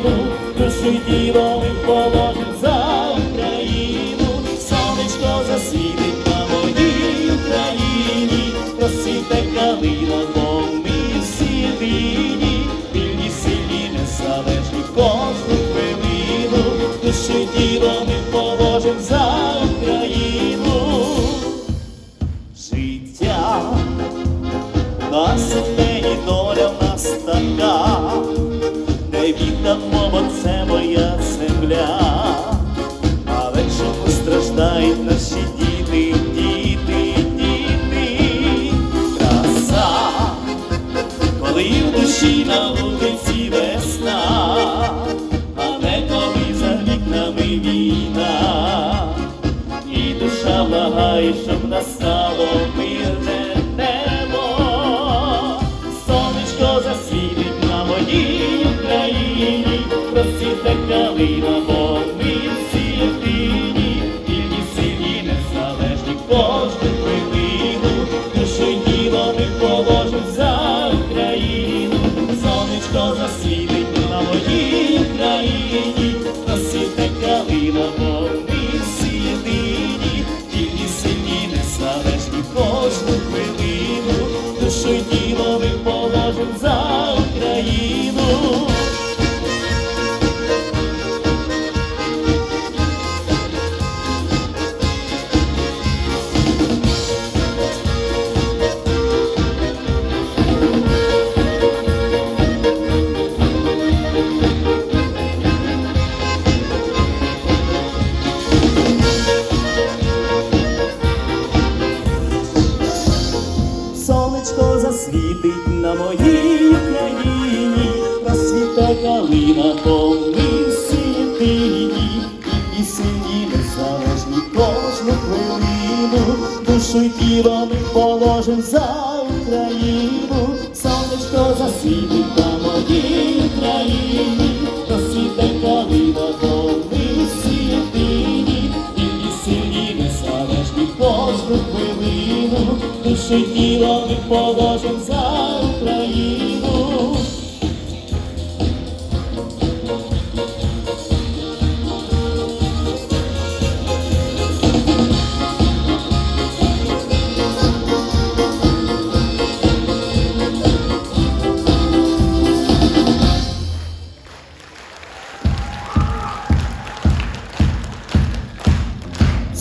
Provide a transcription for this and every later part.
хвилину, душу й тіло ми положим за Україну, сонечко засвітить на моїй Україні, розсвіте калина, бо ми всі єдині, вільні сильні, незалежні кожну хвилину, душу й тіло ми положим за Україну. Життя. Нас на вулиці весна, а не за вікнами війна. І душа благає, щоб настало душу Засвітить на моїй Україні, розсвіте калина, то ми всі і сині незалежні кожну хвилину, душу й тіло ми положим за Україну, сонечко засвітить хвилину, душу тіло ми положим за Україну.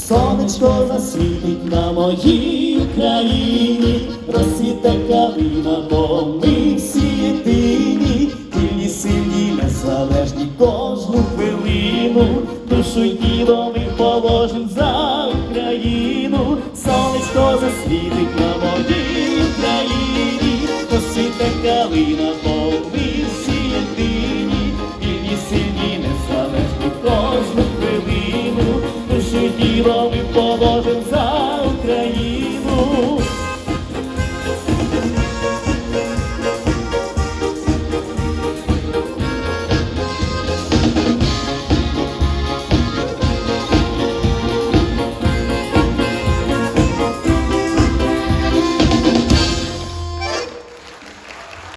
Сонечко засвітить на моїй Україні, розсвіте калина, бо ми всі єдині, вільні сильні, незалежні кожну хвилину, душу й тіло ми положим за Україну, сонечко засвітить на моїй Україні,